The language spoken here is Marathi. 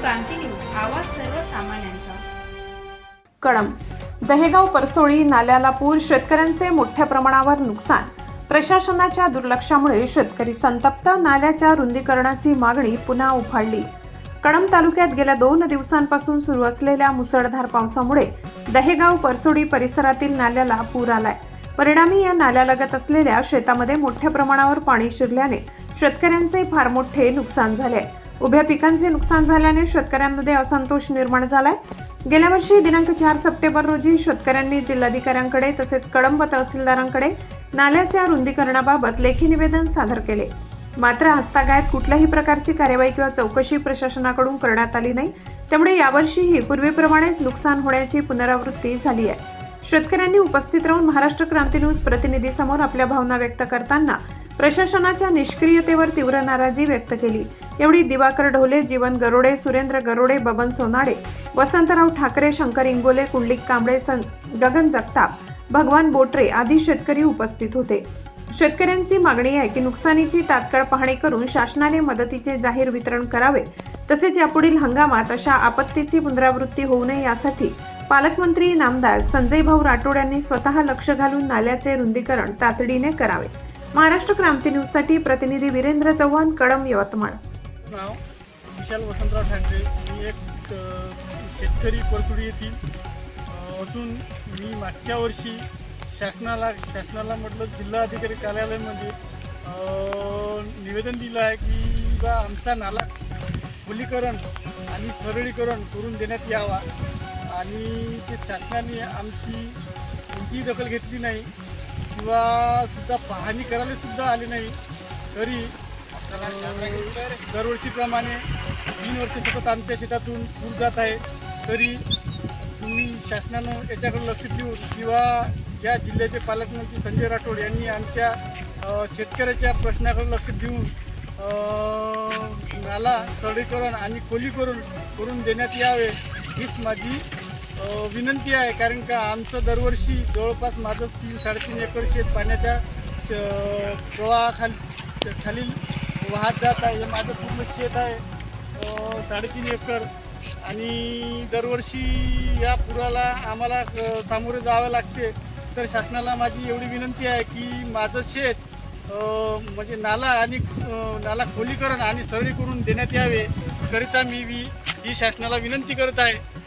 क्रांती न्यूज आवाज सर्वसामान्यांचा. कळम दहेगाव परसोळी नाल्याला पूर शेतकऱ्यांचे मोठ्या प्रमाणावर नुकसान. प्रशासनाच्या दुर्लक्षामुळे शेतकरी संतप्त नाल्याच्या रुंदीकरणाची मागणी पुन्हा उफाळली. कळंब तालुक्यात गेल्या दोन दिवसांपासून सुरू असलेल्या मुसळधार पावसामुळे दहेगाव परसोडी परिसरातील नाल्याला पूर आलाय. परिणामी या नाल्यालगत असलेल्या शेतामध्ये मोठ्या प्रमाणावर पाणी शिरल्याने शेतकऱ्यांचे फार मोठे नुकसान झाले आहे. उभ्या पिकांचे नुकसान झाल्याने शेतकऱ्यांमध्ये असंतोष निर्माण झालाय. गेल्या वर्षी दिनांक चार सप्टेंबर रोजी शेतकऱ्यांनी जिल्हाधिकाऱ्यांकडे तसेच कळंब तहसीलदारांकडे नाल्याच्या रुंदीकरणाबाबत लेखी निवेदन सादर केले. मात्र हस्तागायत कुठल्याही प्रकारची कार्यवाही किंवा चौकशी प्रशासनाकडून करण्यात आली नाही. त्यामुळे यावर्षीही पूर्वीप्रमाणेच नुकसान होण्याची पुनरावृत्ती झाली आहे. शेतकऱ्यांनी उपस्थित राहून महाराष्ट्र क्रांती न्यूज प्रतिनिधीसमोर आपल्या भावना व्यक्त करताना प्रशासनाच्या निष्क्रियतेवर तीव्र नाराजी व्यक्त केली. एवढी दिवाकर ढोले जीवन गरोडे सुरेंद्र गरोडे बबन सोनाडे वसंतराव ठाकरे शंकर इंगोले कुंडलिक कांबळे सं गगन जगताप भगवान बोटरे आदी शेतकरी उपस्थित होते. शेतकऱ्यांची मागणी आहे की नुकसानीची तात्काळ पाहणी करून शासनाने मदतीचे जाहीर वितरण करावे. तसेच यापुढील हंगामात अशा आपत्तीची पुनरावृत्ती होऊ नये यासाठी पालकमंत्री नामदार संजय भाऊ राठोड यांनी स्वतः लक्ष घालून नाल्याचे रुंदीकरण तातडीने करावे. महाराष्ट्र क्रांती न्यूजसाठी प्रतिनिधी वीरेंद्र चव्हाण कळम यवतमाळ. नाव विशाल वसंतराव ठाकरे. मी एक शेतकरी परसुडी येथील. असून मी मागच्या वर्षी शासनाला शासनाला म्हटलं जिल्हा अधिकारी कार्यालयामध्ये निवेदन दिलं आहे की बा आमचा नाला खुलीकरण आणि सरळीकरण करून देण्यात यावा. आणि ते शासनाने आमची कोणतीही दखल घेतली नाही. किंवा सुद्धा पाहणी करायला सुद्धा आली नाही. तरी दरवर्षीप्रमाणे तीन वर्ष सतत आमच्या शेतातून दूर जात आहे. तरी तुम्ही शासनानं याच्याकडे लक्ष देऊन किंवा या जिल्ह्याचे पालकमंत्री संजय राठोड यांनी आमच्या शेतकऱ्याच्या प्रश्नाकडे लक्ष देऊन नाला सरळीकरण आणि खोलीकरण करून देण्यात यावे हीच माझी विनंती आहे कारण का आमचं दरवर्षी जवळपास माझं तीन साडेतीन एकर शेत पाण्याच्या प्रवाहाखाली खालील वाहत जात आहे. हे माझं पूर्ण शेत आहे साडेतीन एकर. आणि दरवर्षी या पुराला आम्हाला सामोरे जावं लागते. तर शासनाला माझी एवढी विनंती आहे की माझं शेत म्हणजे नाला आणि नाला खोलीकरण आणि सरळी करून देण्यात यावे करिता मी ही शासनाला विनंती करत आहे.